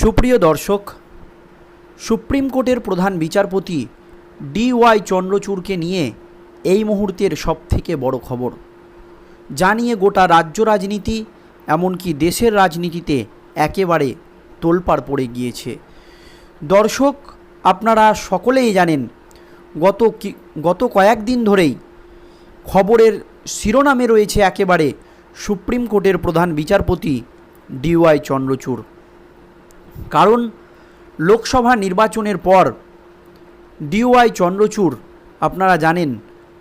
সুপ্রিয় দর্শক, সুপ্রিম কোর্টের প্রধান বিচারপতি ডি ওয়াই চন্দ্রচূড়কে নিয়ে এই মুহূর্তের সবথেকে বড় খবর। জানিয়ে গোটা রাজ্য রাজনীতি, এমনকি দেশের রাজনীতিতে একেবারে তোলপাড় পড়ে গিয়েছে। দর্শক, আপনারা সকলেই জানেন, গত গত কয়েকদিন ধরেই খবরের শিরোনামে রয়েছে একেবারে সুপ্রিম কোর্টের প্রধান বিচারপতি ডিওয়াই চন্দ্রচূড়। কারণ লোকসভা নির্বাচনের পর ডিওয়াই চন্দ্রচূড়, আপনারা জানেন,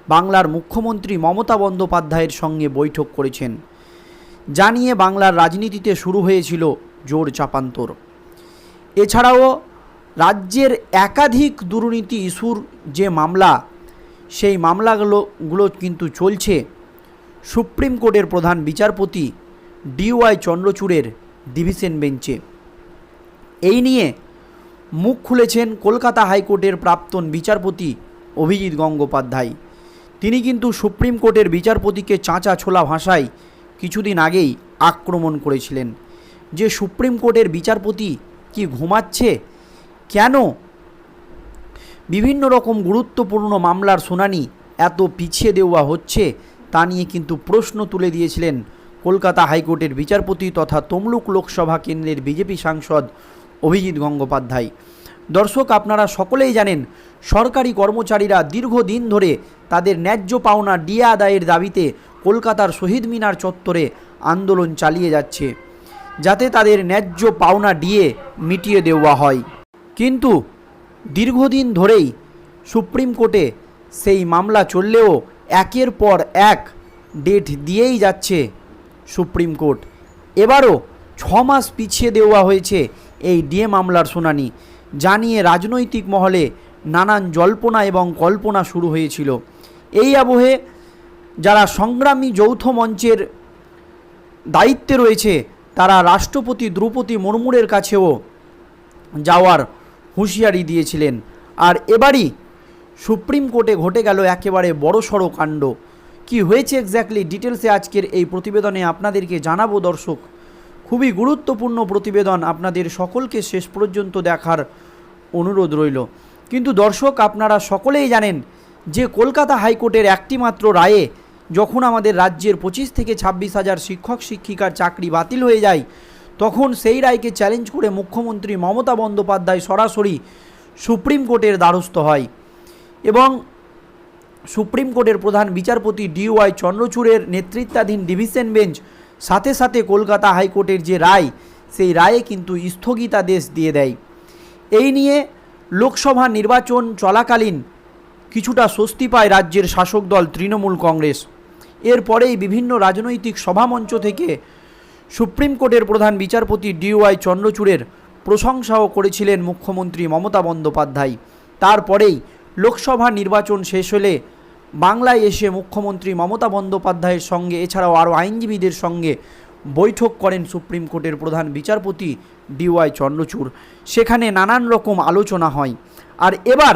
বাংলার মুখ্যমন্ত্রী মমতা বন্দ্যোপাধ্যায়ের সঙ্গে বৈঠক করেছেন। জানিয়ে বাংলার রাজনীতিতে শুরু হয়েছিল জোর চাপান্তর। এছাড়াও রাজ্যের একাধিক দুর্নীতি ইস্যুর যে মামলা, সেই মামলাগুলো গুলো কিন্তু চলছে। সুপ্রিম কোর্টের প্রধান বিচারপতি ডিওয়াই চন্দ্রচূড়ের ডিভিশন বেঞ্চে। এই নিয়ে মুখ খুলেছেন কলকাতা হাইকোর্টের প্রাক্তন বিচারপতি অভিজিৎ গঙ্গোপাধ্যায়। তিনি কিন্তু সুপ্রিম কোর্টের বিচারপতিকে চাঁচা ছোলা ভাষায় কিছুদিন আগেই আক্রমণ করেছিলেন। যে সুপ্রিম কোর্টের বিচারপতি কি ঘুমাচ্ছে? কেন? বিভিন্ন রকম গুরুত্বপূর্ণ মামলার শুনানি এত পিছিয়ে দেওয়া হচ্ছে তা নিয়ে কিন্তু প্রশ্ন তুলে দিয়েছিলেন কলকাতা হাইকোর্টের বিচারপতি তথা তমলুক লোকসভা কেন্দ্রের বিজেপি সাংসদ অভিজিৎ গঙ্গোপাধ্যায়। দর্শক, আপনারা সকলেই জানেন, সরকারি কর্মচারীরা দীর্ঘদিন ধরে তাদের ন্যায্য পাওনা ডিএ আদায়ের দাবিতে কলকাতার শহীদ মিনার চত্বরে আন্দোলন চালিয়ে যাচ্ছে, যাতে তাদের ন্যায্য পাওনা ডিএ মিটিয়ে দেওয়া হয়। কিন্তু দীর্ঘদিন ধরেই সুপ্রিম কোর্টে সেই মামলা চললেও একের পর এক ডেট দিয়েই যাচ্ছে সুপ্রিম কোর্ট। এবারও ছ মাস পিছিয়ে দেওয়া হয়েছে এই ডিএ মামলার শুনানি। জানিয়ে রাজনৈতিক মহলে নানান জল্পনা এবং কল্পনা শুরু হয়েছিল। এই আবহে যারা সংগ্রামী যৌথ মঞ্চের দায়িত্বে রয়েছে, তারা রাষ্ট্রপতি দ্রৌপদী মুর্মুরের কাছেও যাওয়ার হুঁশিয়ারি দিয়েছিলেন। আর এবারই সুপ্রিম কোর্টে ঘটে গেল একেবারে বড়সড় কাণ্ড। কি হয়েছে এক্স্যাক্টলি ডিটেলসে আজকের এই প্রতিবেদনে আপনাদেরকে জানাব দর্শক। খুবই গুরুত্বপূর্ণ প্রতিবেদন আপনাদের সকলকে শেষ পর্যন্ত দেখার অনুরোধ রইল। কিন্তু দর্শক, আপনারা সকলেই জানেন যে কলকাতা হাইকোর্টের একটি মাত্র রায়ে যখন আমাদের রাজ্যের পঁচিশ থেকে ছাব্বিশ হাজার শিক্ষক, শিক্ষিকার চাকরি বাতিল হয়ে যায়, তখন সেই রায়কে চ্যালেঞ্জ করে মুখ্যমন্ত্রী মমতা বন্দ্যোপাধ্যায় সরাসরি সুপ্রিম কোর্টের দ্বারস্থ হয় এবং সুপ্রিম কোর্টের প্রধান বিচারপতি ডিওয়াই চন্দ্রচূড়ের নেতৃত্বাধীন ডিভিশন বেঞ্চ সাথে সাথে কলকাতা হাইকোর্টের যে রায়, সেই রায়ে কিন্তু স্থগিতাদেশ দিয়ে দেয়। এই নিয়ে লোকসভা নির্বাচন চলাকালীন কিছুটা স্বস্তি পায় রাজ্যের শাসক দল তৃণমূল কংগ্রেস। এরপরেই বিভিন্ন রাজনৈতিক সভামঞ্চ থেকে সুপ্রিম কোর্টের প্রধান বিচারপতি ডিওয়াই চন্দ্রচূড়ের প্রশংসাও করেছিলেন মুখ্যমন্ত্রী মমতা বন্দ্যোপাধ্যায়। তারপরেই লোকসভা নির্বাচন শেষ হলে বাংলায় এসে মুখ্যমন্ত্রী মমতা বন্দ্যোপাধ্যায়ের সঙ্গে, এছাড়াও আরও আইনজীবীদের সঙ্গে বৈঠক করেন সুপ্রিম কোর্টের প্রধান বিচারপতি ডিওয়াই চন্দ্রচূড়। সেখানে নানান রকম আলোচনা হয়। আর এবার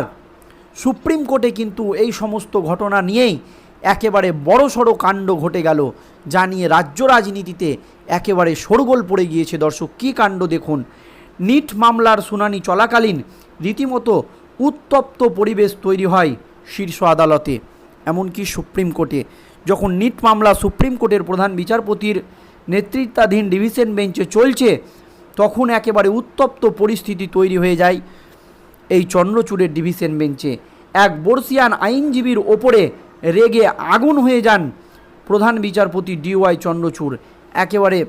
সুপ্রিম কোর্টে কিন্তু এই সমস্ত ঘটনা নিয়েই একেবারে বড়সড় কাণ্ড ঘটে গেল, যা নিয়ে রাজ্য রাজনীতিতে একেবারে শোরগোল পড়ে গিয়েছে। দর্শক, কী কাণ্ড দেখুন? নিট মামলার শুনানি চলাকালীন রীতিমতো উত্তপ্ত পরিবেশ তৈরি হয় শীর্ষ আদালতে। এমনকি সুপ্রিম কোর্টে। যখন নিট মামলা সুপ্রিম কোর্টের প্রধান বিচারপতির নেতৃত্বাধীন ডিভিশন বেঞ্চে চলছে, তখন একেবারে উত্তপ্ত পরিস্থিতি তৈরি হয়ে যায় এই চন্দ্রচূড়ের ডিভিশন বেঞ্চে। এক বর্ষিয়ান আইনজীবীর ওপরে রেগে আগুন হয়ে যান প্রধান বিচারপতি ডিওয়াই চন্দ্রচূড়। একেবারে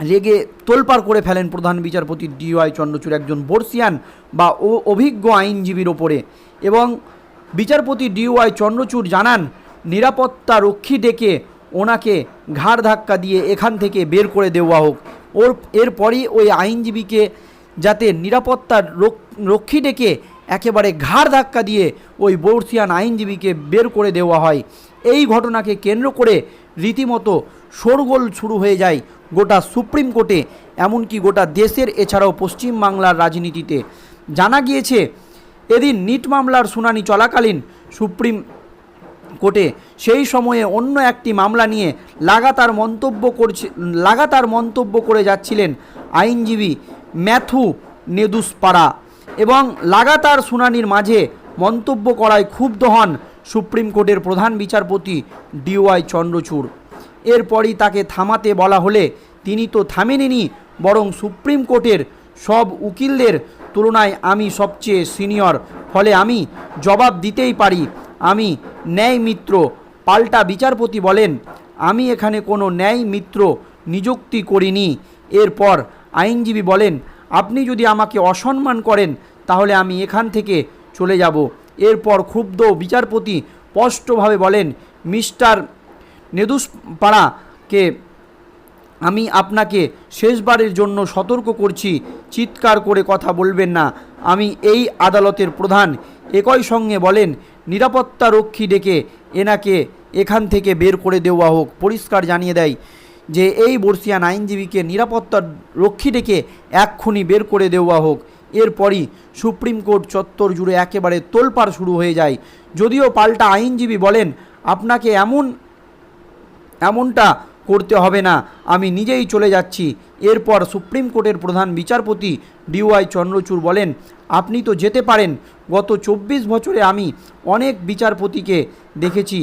রেগে তোলপাড় করে ফেলেন প্রধান বিচারপতি ডিওয়াই চন্দ্রচূড় একজন বর্ষিয়ান বা অভিজ্ঞ আইনজীবীর ওপরে। এবং বিচারপতি ডিওয়াই চন্দ্রচূড় জানান, নিরাপত্তা রক্ষী ডেকে ওনাকে ঘাড় ধাক্কা দিয়ে এখান থেকে বের করে দেওয়া হোক। ওর, এরপরই ওই আইনজীবীকে যাতে নিরাপত্তার রক্ষী ডেকে একেবারে ঘাড় ধাক্কা দিয়ে ওই বর্ষিয়ান আইনজীবীকে বের করে দেওয়া হয়। এই ঘটনাকে কেন্দ্র করে রীতিমতো শোরগোল শুরু হয়ে যায় গোটা সুপ্রিম কোর্টে, এমনকি গোটা দেশের, এছাড়াও পশ্চিমবাংলার রাজনীতিতে। জানা গিয়েছে এদিন নিট মামলার শুনানি চলাকালীন সুপ্রিম কোর্টে সেই সময়ে অন্য একটি মামলা নিয়ে লাগাতার মন্তব্য করছে লাগাতার মন্তব্য করে যাচ্ছিলেন আইনজীবী ম্যাথু নেদুসপাড়া এবং লাগাতার শুনানির মাঝে মন্তব্য করায় ক্ষুব্ধ হন সুপ্রিম কোর্টের প্রধান বিচারপতি ডিওয়াই চন্দ্রচূড়। এরপরই তাকে থামাতে বলা হলে তিনি তো থামেননি, বরং সুপ্রিম কোর্টের সব উকিলদের তুলনায় আমি সবচেয়ে সিনিয়র। ফলে আমি জবাব দিতেই পারি। আমি ন্যায় মিত্র, পাল্টা বিচারপতি বলেন, আমি এখানে কোনো ন্যায় মিত্র নিযুক্তি করিনি। এরপর আইনজীবী বলেন, আপনি যদি আমাকে অসম্মান করেন, তাহলে আমি এখান থেকে চলে যাব। এরপর ক্ষুব্ধ বিচারপতি স্পষ্টভাবে বলেন, মিস্টার নেদুসপাড়াকে আমি আপনাকে শেষবারের জন্য সতর্ক করছি। চিৎকার করে কথা বলবেন না। আমি এই আদালতের প্রধান। একই সঙ্গে বলেন, নিরাপত্তা রক্ষী ডেকে এনাকে এখান থেকে বের করে দেওয়া হোক। পরিষ্কার জানিয়ে দেয় যে এই বর্ষিয়ান আইনজীবীকে নিরাপত্তা রক্ষী ডেকে এক্ষুনি বের করে দেওয়া হোক। এরপরই সুপ্রিম কোর্ট চত্বর জুড়ে একেবারে তোলপাড় শুরু হয়ে যায়। যদিও পাল্টা আইনজীবী বলেন, আপনাকে এমন, এমনটা করতে হবে না। আমি নিজেই চলে যাচ্ছি। এরপর সুপ্রিম কোর্টের প্রধান বিচারপতি ডিওয়াই চন্দ্রচূড় বলেন, আপনি তো যেতে পারেন। গত চব্বিশ বছরে আমি অনেক বিচারপতিকে দেখেছি।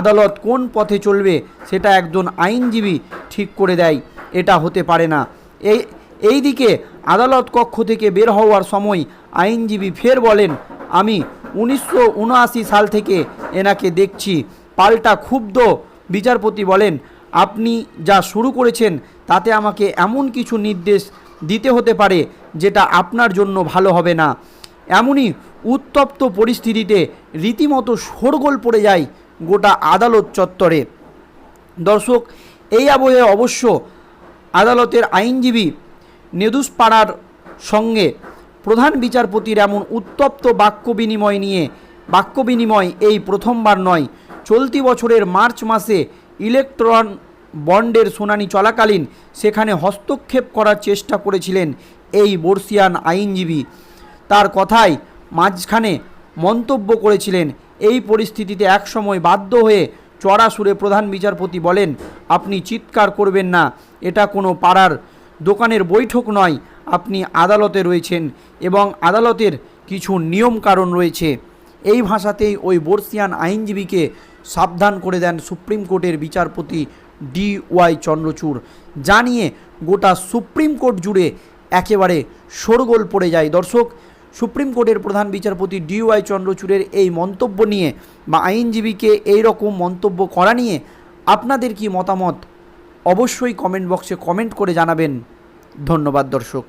আদালত কোন পথে চলবে সেটা একজন আইনজীবী ঠিক করে দেয়। এটা হতে পারে না। এই এই দিকে আদালত কক্ষ থেকে বের হওয়ার সময় আইনজীবী ফের বলেন, আমি উনিশশো উনআশি সাল থেকে এনাকে দেখছি। পাল্টা ক্ষুব্ধ বিচারপতি বলেন আপনি যা শুরু করেছেন, তাতে আমাকে এমন কিছু নির্দেশ দিতে হতে পারে, যেটা আপনার জন্য ভালো হবে না। এমনই উত্তপ্ত পরিস্থিতিতে রীতিমতো শোরগোল পড়ে যায় গোটা আদালত চত্বরে। দর্শক, এই আবহে অবশ্য আদালতের আইনজীবী নেদুসপাড়ার সঙ্গে প্রধান বিচারপতির এমন উত্তপ্ত বাক্য বিনিময় নিয়ে, বাক্য বিনিময় এই প্রথমবার নয়, চলতি বছরের মার্চ মাসে ইলেকট্রন বন্ডের শুনানি চলাকালীন সেখানে হস্তক্ষেপ করার চেষ্টা করেছিলেন এই বর্ষিয়ান আইনজীবী। তার কথায় মাঝখানে মন্তব্য করেছিলেন, এই পরিস্থিতিতে একসময় বাধ্য হয়ে চড়া সুরে প্রধান বিচারপতি বলেন, আপনি চিৎকার করবেন না, এটা কোনো পাড়ার দোকানের বৈঠক নয়, আপনি আদালতে রয়েছেন এবং আদালতের কিছু নিয়ম কারণ রয়েছে। এই ভাষাতেই ওই বর্ষিয়ান আইনজীবীকে সাবধান করে দেন সুপ্রিম কোর্টের বিচারপতি ডি ওয়াই চন্দ্রচূড়। জানিয়ে গোটা সুপ্রিম কোর্ট জুড়ে একেবারে শোরগোল পড়ে যায়। দর্শক, সুপ্রিম কোর্টের প্রধান বিচারপতি ডি ওয়াই চন্দ্রচূড়ের এই মন্তব্য নিয়ে বা আইনজীবীকে এই রকম মন্তব্য করা নিয়ে আপনাদের কি মতামত? অবশ্যই কমেন্ট বক্সে কমেন্ট করে জানাবেন। ধন্যবাদ দর্শক।